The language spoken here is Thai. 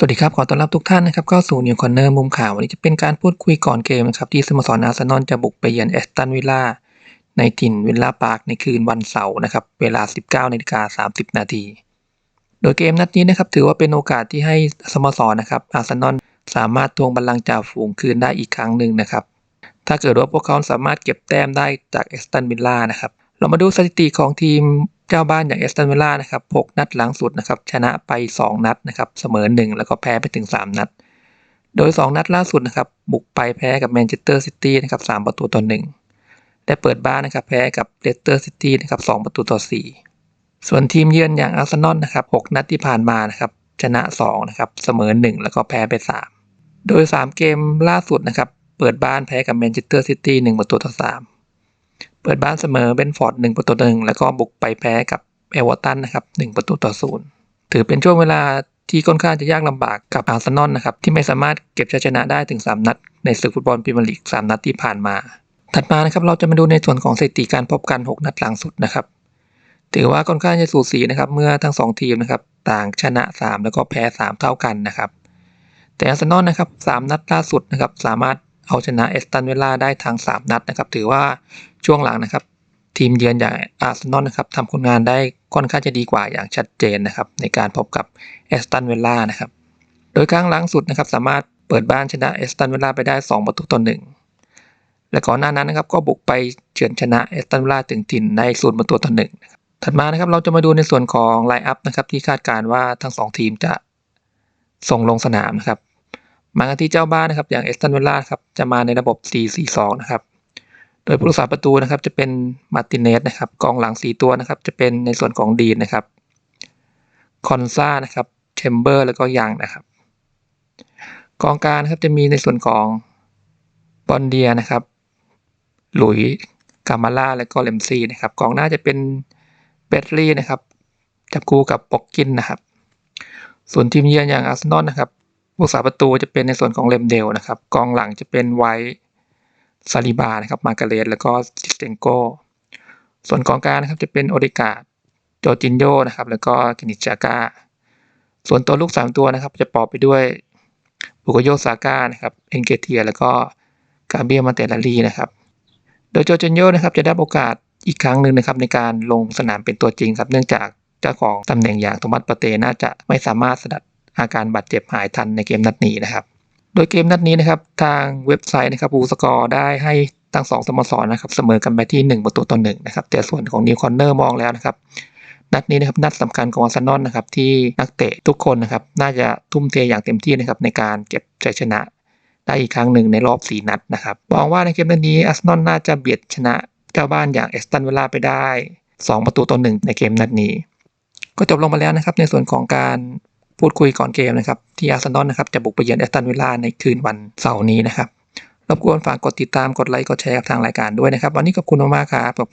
สวัสดีครับ ขอต้อนรับทุกท่านนะครับเข้าสู่นิวคอนเนอร์มุมข่าว วันนี้จะเป็นการพูดคุยก่อนเกมนะครับที่สโมสรอาร์เซนอลจะบุกไปเยือนแอสตันวิลล่าในถิ่นวิลล่าพาร์คในคืนวันเสาร์นะครับเวลา 19นาฬิกา30 นาที โดยเกมนัดนี้นะครับถือว่าเป็นโอกาสที่ให้สโมสรนะครับอาร์เซนอลสามารถทวงบัลลังก์จ่าฝูงคืนได้อีกครั้งหนึ่งนะครับถ้าเกิดว่าพวกเขาสามารถเก็บแต้มได้จากแอสตันวิลล่านะครับเรามาดูสถิติของทีม เจ้าบ้านอย่างเอสตันวิลล่านะครับ6นัดหลังสุดนะครับชนะไป 2 นัดนะครับเสมอ 1 แล้วก็แพ้ไปถึง 3 นัด โดย 2 นัดล่าสุดนะครับบุกไปแพ้กับแมนเชสเตอร์ซิตี้นะครับ3ประตูต่อ1และเปิดบ้านนะครับแพ้กับเลสเตอร์ซิตี้นะครับ2ประตูต่อ 4 ส่วนทีมเยือนอย่างอาร์เซนอลนะครับ6นัดที่ผ่านมานะครับชนะ2นะครับเสมอ 1 แล้วก็แพ้ไป 3 โดย 3 เกมล่าสุดนะครับเปิดบ้านแพ้กับแมนเชสเตอร์ซิตี้1ประตูต่อ3 เปิดบ้านเสมอเบนฟอร์ด1ประตูต่อ1แล้วก็บุกไปแพ้กับเอเวอร์ตันนะครับ1ประตูต่อ0ถือเป็นช่วงเวลาที่ค่อนข้างจะยากลำบากกับอาร์เซนอลนะครับที่ไม่สามารถเก็บชัยชนะได้ถึง 3 นัด ในศึกฟุตบอลพรีเมียร์ลีก 3 นัดที่ผ่านมา ถัดมานะครับเราจะมาดูในส่วนของสถิติการพบกัน 6 นัดหลังสุดนะครับถือว่าค่อนข้างจะสูสีนะครับเมื่อทั้ง 2 ทีมนะครับต่างชนะ 3 แล้วก็แพ้ 3 เท่ากันนะครับแต่อาร์เซนอลนะครับ3นัดล่าสุดนะครับสามารถ เอาชนะเอสตันเวล่าได้ทาง 3 นัดนะครับ ถือว่าช่วงหลังนะครับ ทีมเยือนอย่างอาร์เซนอลนะครับทำผลงานได้ค่อนข้างจะดีกว่าอย่างชัดเจนนะครับ ในการพบกับเอสตันเวล่านะครับ โดยครั้งหลังสุดนะครับ สามารถเปิดบ้านชนะเอสตันเวล่าไปได้ 2 ประตูต่อหนึ่งและก่อนหน้านั้นนะครับก็บุกไปเฉือนชนะเอสตันเวล่าถึงถิ่นในศูนย์ประตูต่อหนึ่งถัดมานะครับเราจะมาดูในส่วนของไลน์อัพนะครับที่คาดการณ์ว่าทั้งสองทีมจะส่งลงสนามนะครับ มากันที่เจ้าบ้านนะครับอย่างเอสตันเวล่าครับจะมาในระบบ 4-4-2 นะครับ โดยผู้รักษาประตูนะครับจะเป็นมาร์ติเนสนะครับกองหลัง 4 ตัวนะครับจะเป็นในส่วนของดีนนะครับคอนซ่านะครับเชมเบอร์แล้วก็ยังนะครับ กองกลางนะครับจะมีในส่วนของบอนเดียนะครับ หลุยกามาล่าและก็เลมซี่นะครับกองหน้าจะเป็นเบตลี่นะครับจับคู่กับปอกกินนะครับ ส่วนทีมเยือนอย่างอาร์เซนอลนะครับ ผู้รักษาประตูจะเป็นในส่วนของเลมเดลนะครับกองหลังจะเป็นไวซาลิบานะครับมาการเลสแล้วก็ซิสเตนโกส่วนกองกลางนะครับจะเป็นโอเดกาโจจินโยนะครับ แล้วก็กินิจากาส่วนตัวลูก 3 ตัวนะครับ จะปอบไปด้วยบุกโยซาก้านะครับเอนเกเทีย แล้วก็กาเบียมาเตลารีนะครับ โดยโจจินโยนะครับจะได้โอกาสอีกครั้งหนึ่งนะครับในการลงสนามเป็นตัวจริงครับ เนื่องจากเจ้าของตำแหน่งอย่างโทมัสปาเตน่าจะไม่สามารถสดัด อาการบาดเจ็บหายทันในเกมนัดนี้นะครับ โดยเกมนัดนี้นะครับทางเว็บไซต์นะครับบูสกอร์ได้ให้ทั้งสองสโมสรนะครับเสมอกันไปที่ 1 ประตูต่อหนึ่งนะครับแต่ส่วนของนิวคอนเนอร์มองแล้วนะครับนัดนี้นะครับนัดสำคัญของอาร์เซนอลนะครับที่นักเตะทุกคนนะครับน่าจะทุ่มเทอย่างเต็มที่นะครับในการเก็บชัยชนะได้อีกครั้งหนึ่งในรอบ 4 นัดนะครับมองว่าในเกมนัดนี้อาร์เซนอลน่าจะเบียดชนะเจ้าบ้านอย่างเอสตันเวลาไปได้ 2 ประตูต่อหนึ่งในเกมนัดนี้ ก็จบลงมาแล้วนะครับในส่วนของการ พูดคุยก่อนเกมนะครับ ที่อาร์เซนอลนะครับจะบุกไปเยือนแอสตันวิลล่าในคืนวันเสาร์นี้นะครับรบกวนฝากกดติดตามกดไลค์กดแชร์กับทางรายการด้วยนะครับ วันนี้ขอบคุณมากๆครับ